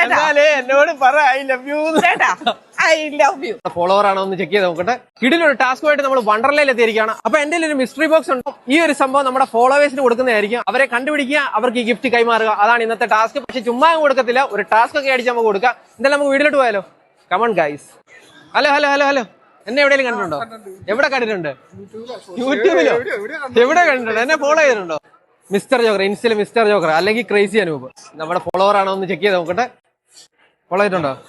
എന്നാലേ എന്നോട് പറ ഐ ലവ് യു ചേട്ടാ ഐ ലവ് യു ഫോളോവർ ആണോ എന്ന് ചെക്ക് ചെയ്ത് നോക്കട്ടെ. കിടിലൊരു ടാസ്കുമായിട്ട് നമ്മൾ വണ്ടർലയിൽ എത്തിയിരിക്കുകയാണ്. അപ്പൊ എന്റെ ഒരു മിസ്റ്ററി ബോക്സ് ഉണ്ട്. ഈ ഒരു സംഭവം നമ്മുടെ ഫോളോവേഴ്സിന് കൊടുക്കുന്നതായിരിക്കും. അവരെ കണ്ടുപിടിക്കുക അവർക്ക് ഈ ഗിഫ്റ്റ് കൈമാറുക. അതാണ് ഇന്നത്തെ ടാസ്ക് പക്ഷെ ചുമ്മാ കൊടുക്കത്തില്ല. ഒരു ടാസ്ക് ഒക്കെ അടിച്ച് നമുക്ക് കൊടുക്കാം. എന്തായാലും നമുക്ക് വീട്ടിലോട്ട് പോയാലോ? Come on guys hello hello hello hello എന്നെ എവിടെയെങ്കിലും കണ്ടിട്ടുണ്ടോ? എവിടെ കണ്ടിട്ടുണ്ട്? യൂട്യൂബിലോ. എവിടെ കണ്ടിട്ടുണ്ട്? എന്നെ ഫോളോ ചെയ്തിട്ടുണ്ടോ? മിസ്റ്റർ ജോക്കർ ഇൻസ്റ്റയിൽ മിസ്റ്റർ ജോക്കർ അല്ലെങ്കിൽ ക്രേസി അനൂപ് നമ്മുടെ ഫോളോവർ ആണോ എന്ന് ചെക്ക് ചെയ്ത് നോക്കട്ടെ. ഫോളോ ചെയ്തിട്ടുണ്ടോ?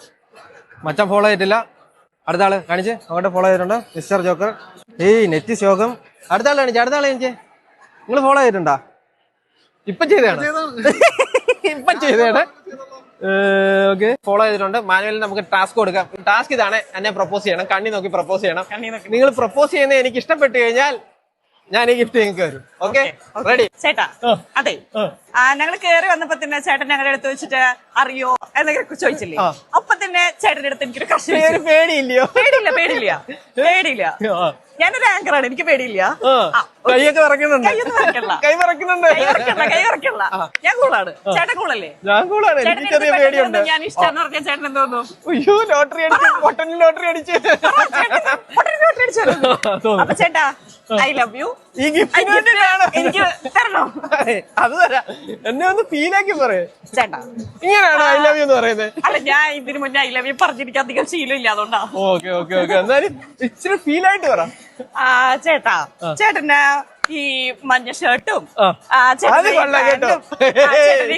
മച്ചാൻ ഫോളോ ചെയ്തിട്ടില്ല. അടുത്ത ആൾ കാണിച്ച്. അങ്ങോട്ട് ഫോളോ ചെയ്തിട്ടുണ്ടോ. Mister Joker. ഏയ് നെറ്റ് ശോകം. അടുത്ത ആൾ കാണിച്ച്. അടുത്ത ആൾ കാണിച്ച്. നിങ്ങൾ ഫോളോ ചെയ്തിട്ടുണ്ടോ? ഇപ്പൊ ചെയ്തതാണ്. ഇപ്പൊ ചെയ്തതാണ്. ഓക്കെ. ഫോളോ ചെയ്തിട്ടുണ്ട്. മാനുവലിൽ നമുക്ക് ടാസ്ക് കൊടുക്കാം. ടാസ്ക് ഇതാണ്. എന്നെ പ്രപ്പോസ് ചെയ്യണം. കണ്ണി നോക്കി പ്രപ്പോസ് ചെയ്യണം. നിങ്ങൾ പ്രപ്പോസ് ചെയ്യുന്നത് എനിക്ക് ഇഷ്ടപ്പെട്ടു കഴിഞ്ഞാൽ ഞാൻ ഈ ഗിഫ്റ്റ് നിങ്ങൾക്ക് തരും. ഓക്കെ റെഡി ചേട്ടാ അതെ. ഞങ്ങൾ കേറി വന്നപ്പോ തന്നെ ചേട്ടൻ ഞങ്ങളുടെ അടുത്ത് വെച്ചിട്ട് അറിയോ എന്നൊക്കെ ചോദിച്ചില്ലേ? അപ്പൊ തന്നെ ചേട്ടന്റെ അടുത്ത് എനിക്കൊരു കഷ്ടം ഒരു പേടിയില്ലയോ? പേടിയില്ല പേടിയില്ല. പേടിയില്ല. ഞാനൊരു ആങ്കറാണ് എനിക്ക് പേടിയില്ല. കൈയൊക്കെ വിറക്കുന്നുണ്ട്. കൈ വിറക്കുന്നുണ്ട്. കൈ വിറക്കല്ല ഞാൻ കൂളാണ്. ചേട്ടൻ കൂളല്ലേ? ഞാൻ കൂളാണ്. എനിക്ക് ചെറിയ പേടിയുണ്ട്. ഞാൻ ഇഷ്ടം പറഞ്ഞ ചേട്ടൻ എന്ത് തോന്നുന്നു അയ്യോ ലോട്ടറി അടിച്ചു പൊട്ടൻ ലോട്ടറി അടിച്ചു. ഉടനെ നോട്ട് അടിച്ചു. അപ്പൊ ചേട്ടാ ഐ ലവ് യു. ഈ ഗിഫ്റ്റ് എനിക്ക് തരണോ. അത് തരാം. എന്നെ ഒന്ന് ഫീലാക്കി പറയേ. ചേട്ടാ. ഇങ്ങനെയാണോ ഐ ലവ് യു എന്ന് പറയുന്നത് അല്ല ഞാൻ ഇതിനു മുന്നേ ഐ ലവ് യു പറഞ്ഞിരിക്കാൻ അധികം ശീലമില്ല അതുകൊണ്ടാ. Okay okay okay. എന്നാലും ഇച്ചിരി ഫീൽ ആയിട്ട് പറ ചേട്ടാ. ചേട്ടന് ഈ മഞ്ഞ ഷർട്ടും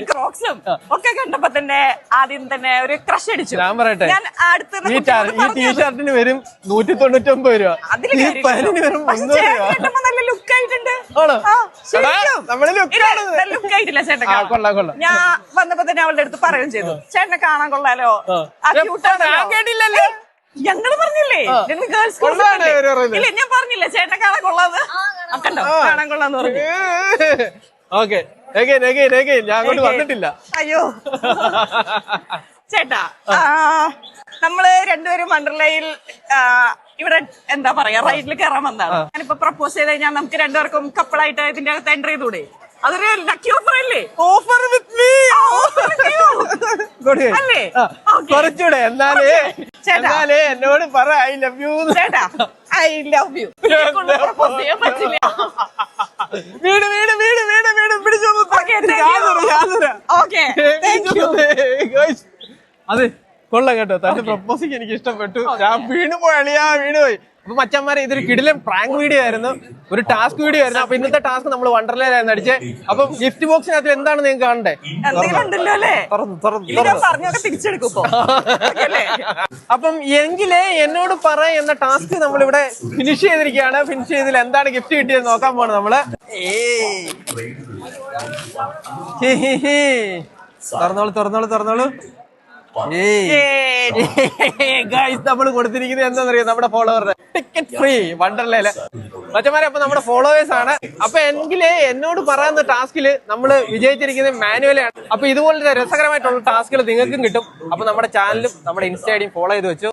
ക്രോക്സും ഒക്കെ കണ്ടപ്പോ തന്നെ ആദ്യം തന്നെ ഒരു ക്രഷ് അടിച്ചു. ഞാൻ പറയട്ടെ ഞാൻ അടുത്ത ഈ ടീഷർട്ടിന് വരും നൂറ്റി തൊണ്ണൂറ്റി ഒമ്പത് രൂപ. നല്ല ലുക്ക് ആയിട്ടുണ്ട്. look ആയിട്ടില്ല ചേട്ടൻ. ഞാൻ വന്നപ്പോ തന്നെ അവളുടെ അടുത്ത് പറയുകയും ചെയ്തു. ചേട്ടനെ കാണാൻ കൊള്ളാലോ. ആ. കേട്ടില്ലല്ലോ. ഞങ്ങൾ പറഞ്ഞില്ലേ? ഞങ്ങൾ ഗേൾസ് ഇല്ല ഞാൻ പറഞ്ഞില്ലേ ചേട്ടൻ കാണാൻ കൊള്ളാന്ന്? കണ്ടോ? കാണാൻ കൊള്ളാന്ന് പറഞ്ഞു. ഓക്കെ. ഞാൻ അങ്ങോട്ട്. വന്നിട്ടില്ല. അയ്യോ. ചേട്ടാ നമ്മൾ രണ്ടുപേരും വണ്ടർലയിൽ ഇവിടെ എന്താ പറയാ റൈഡിൽ കയറാൻ വന്നതാണ്. ഞാനിപ്പോ പ്രപ്പോസ് ചെയ്ത് കഴിഞ്ഞാൽ നമുക്ക് രണ്ടുപേർക്കും കപ്പിളായിട്ട് ഇതിന്റെ അകത്ത് എൻട്രി ചെയ്തൂടെ അതൊരു ലക്കി ഓഫർ അല്ലേ? ഓഫർ വിത്ത് മീ കുറച്ചുകൂടെ. എന്നാലേ എന്നാലേ എന്നോട് പറ ഐ ലവ് യു ചേട്ടാ ഐ ലവ് യു പറ്റില്ല. വീട് വീട് വീട് വീട് വീട് പിടിച്ചു അതെ. കൊള്ളാം കേട്ടോ. തന്റെ പ്രപ്പോസിങ് എനിക്ക് ഇഷ്ടപ്പെട്ടു. ഞാൻ വീണ് പോയി അളിയാ വീണ് പോയി. അപ്പൊ മച്ചന്മാരെ ഇതൊരു കിടിലൻ പ്രാങ്ക് വീഡിയോ ആയിരുന്നു. ഒരു ടാസ്ക് വീഡിയോ ആയിരുന്നു. അപ്പൊ ഇന്നത്തെ ടാസ്ക് നമ്മൾ വണ്ടർലയിലായിരുന്നു അടിച്ചേ. അപ്പൊ ഗിഫ്റ്റ് ബോക്സിനകത്ത് എന്താണ് നിങ്ങൾ കാണണ്ടേ? അപ്പം എങ്കിലേ എന്നോട് പറ എന്ന ടാസ്ക് നമ്മളിവിടെ ഫിനിഷ് ചെയ്തിരിക്കുകയാണ്. ഫിനിഷ് ചെയ്തതിൽ എന്താണ് ഗിഫ്റ്റ് കിട്ടിയത് നോക്കാൻ പോണ് നമ്മൾ. തുറന്നോളൂ തുറന്നോളൂ തുറന്നോളൂ. നമ്മൾ കൊടുത്തിരിക്കുന്നത് എന്താണെന്നറിയോ? നമ്മുടെ ഫോളോവറുടെ ടിക്കറ്റ് ഫ്രീ വണ്ടർലയിൽ മച്ചന്മാരെ അപ്പൊ നമ്മുടെ ഫോളോവേഴ്സ് ആണ്. അപ്പൊ എങ്കിലേ എന്നോട് പറയുന്ന ടാസ്കിൽ നമ്മൾ വിജയിച്ചിരിക്കുന്നത് മാനുവലാണ് അപ്പൊ ഇതുപോലത്തെ രസകരമായിട്ടുള്ള ടാസ്കുകൾ നിങ്ങൾക്കും കിട്ടും. അപ്പൊ നമ്മുടെ ചാനലും നമ്മുടെ ഇൻസ്റ്റ ഐഡിയും ഫോളോ ചെയ്ത് വെച്ചു!